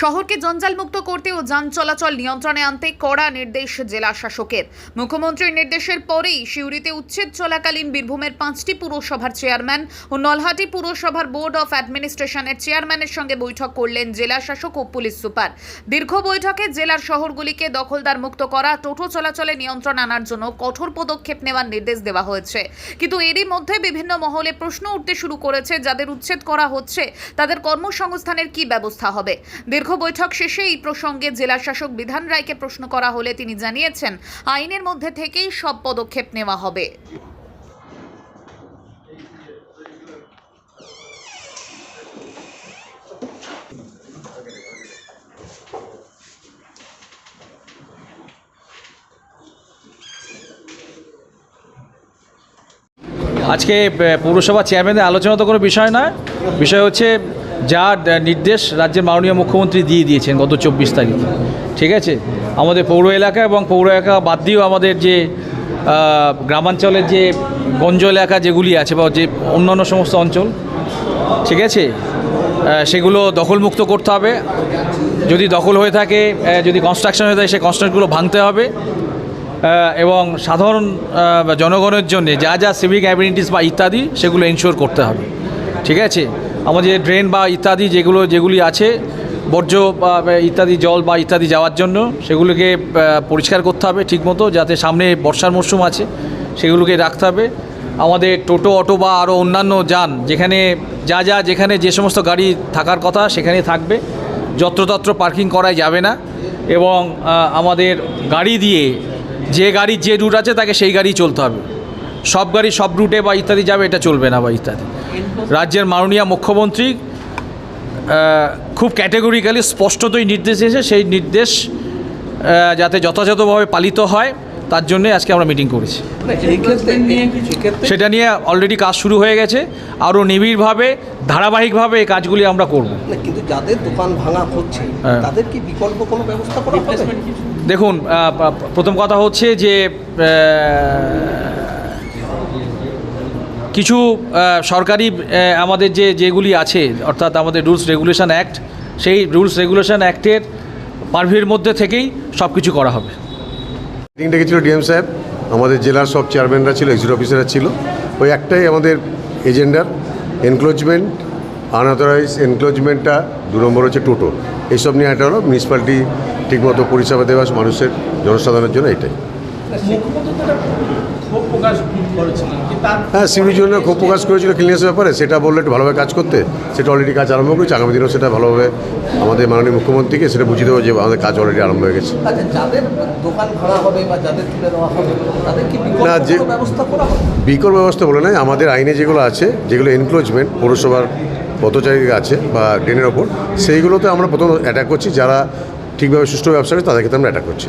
শহরকে জঞ্জালমুক্ত করতে ও যান চলাচল নিয়ন্ত্রণে আনতে কড়া নির্দেশ জেলা শাসকের। মুখ্যমন্ত্রীর নির্দেশের পরেই সিউড়িতে উচ্ছেদ চলাকালীন বীরভূমের পাঁচটি পুরসভার চেয়ারম্যান ও নলহাটি পুরসভার বোর্ড অফ অ্যাডমিনিস্ট্রেশনের চেয়ারম্যানের সঙ্গে বৈঠক করলেন জেলা শাসক ও পুলিশ সুপার। দীর্ঘ বৈঠকে জেলার শহরগুলিকে দখলদার মুক্ত করা, টোটো চলাচলে নিয়ন্ত্রণ আনার জন্য কঠোর পদক্ষেপ নেওয়ার নির্দেশ দেওয়া হয়েছে। কিন্তু এরই মধ্যে বিভিন্ন মহলে প্রশ্ন উঠতে শুরু করেছে, যাদের উচ্ছেদ করা হচ্ছে, তাদের কর্মসংস্থানের কি ব্যবস্থা হবে? দীর্ঘ বৈঠক শেষে এই প্রসঙ্গে জেলা শাসক বিধান রায়কে প্রশ্ন করা হলে তিনি জানিয়েছেন, আইনের মধ্যে থেকেই সব পদক্ষেপ নেওয়া হবে। আজকে পৌরসভা চেয়ারম্যানের আলোচনা তো কোনো বিষয় নয়। বিষয় হচ্ছে যা নির্দেশ রাজ্যের মাননীয় মুখ্যমন্ত্রী দিয়ে দিয়েছেন গত চব্বিশ তারিখে। ঠিক আছে? আমাদের পৌর এলাকা এবং পৌর এলাকা বাদ দিয়েও আমাদের যে গ্রামাঞ্চলের যে গঞ্জ এলাকা যেগুলি আছে বা যে অন্যান্য সমস্ত অঞ্চল, ঠিক আছে? সেগুলো দখলমুক্ত করতে হবে। যদি দখল হয়ে থাকে যদি কনস্ট্রাকশন হয়ে থাকে, সেই কনস্ট্রাকশনগুলো ভাঙতে হবে। এবং সাধারণ জনগণের জন্য যা যা সিভিক অ্যাবিলিটিস বা ইত্যাদি, সেগুলো এনশিওর করতে হবে। ঠিক আছে? আমাদের ড্রেন বা ইত্যাদি যেগুলো, যেগুলি আছে, বর্জ্য বা ইত্যাদি, জল বা ইত্যাদি যাওয়ার জন্য সেগুলোকে পরিষ্কার করতে হবে ঠিকমতো, যাতে সামনে বর্ষার মরশুম আছে, সেগুলোকে রাখতে হবে। আমাদের টোটো, অটো বা আরও অন্যান্য যান, যেখানে যা যা, যেখানে যে সমস্ত গাড়ি থাকার কথা সেখানে থাকবে। যত্রতত্র পার্কিং করাই যাবে না এবং আমাদের গাড়ি দিয়ে যে গাড়ির যে রুট আছে তাকে সেই গাড়ি চলতে হবে। সব গাড়ি সব রুটে বা ইত্যাদি যাবে এটা চলবে না বা ইত্যাদি। রাজ্যের মাননীয় মুখ্যমন্ত্রী খুব ক্যাটেগরিক্যালি স্পষ্টতই নির্দেশ দিয়েছে। সেই নির্দেশ যাতে যথাযথভাবে পালিত হয় তার জন্যে আজকে আমরা মিটিং করেছি। সেটা নিয়ে অলরেডি কাজ শুরু হয়ে গেছে। আরও নিবিড়ভাবে ধারাবাহিকভাবে এই কাজগুলি আমরা করব। কিন্তু যাদের দোকান ভাঙা হচ্ছে হ্যাঁ। তাদের কি বিকল্প কোনো ব্যবস্থা করা দেখুন প্রথম কথা হচ্ছে যে কিছু সরকারি আমাদের যে যেগুলি আছে, অর্থাৎ আমাদের রুলস রেগুলেশন অ্যাক্ট সেই রুলস রেগুলেশন অ্যাক্টের পারভির মধ্যে থেকেই সব কিছু করা হবে। মিটিং ডেকেছিল ডিএম সাহেব, আমাদের জেলার সব চেয়ারম্যানরা ছিল এক্সিকিউটিভ অফিসাররা ছিল। ওই একটাই আমাদের এজেন্ডার এনক্লোজমেন্ট আনঅথরাইজ এনক্লোজমেন্টটা দু নম্বর হচ্ছে টোটো এইসব নিয়ে একটা হলো মিউনিসিপ্যালিটি ঠিকমতো পরিষেবা দেওয়া মানুষের, জনসাধারণের জন্য এটাই। হ্যাঁ সিভির জন্য খুব প্রকাশ করেছিল ক্লিনেসের ব্যাপারে। সেটা বললে একটু ভালোভাবে কাজ করতে। সেটা অলরেডি কাজ আরম্ভ করেছে। আগামী দিনেও সেটা ভালোভাবে আমাদের মাননীয় মুখ্যমন্ত্রীকে সেটা বুঝিয়ে দেবো যে আমাদের কাজ অলরেডি আরম্ভ হয়ে গেছে। আচ্ছা না, যে- বিকল্প ব্যবস্থা বলে নয় আমাদের আইনে যেগুলো আছে যেগুলো এনক্লোজমেন্ট পৌরসভার পথচারী আছে বা ড্রেনের ওপর সেইগুলোতে আমরা প্রথম অ্যাটাক করছি। যারা ঠিকভাবে সুষ্ঠু ব্যবসা করে তাদেরকে তো আমরা অ্যাটাক করছি।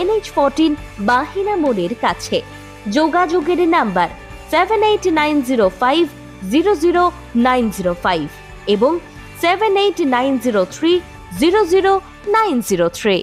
এনএইচ ফোরটিন বাহিনা মোড়ের কাছে। যোগাযোগের number seven eight nine zero five zero zero nine zero five এবং seven eight nine zero three zero zero nine zero three.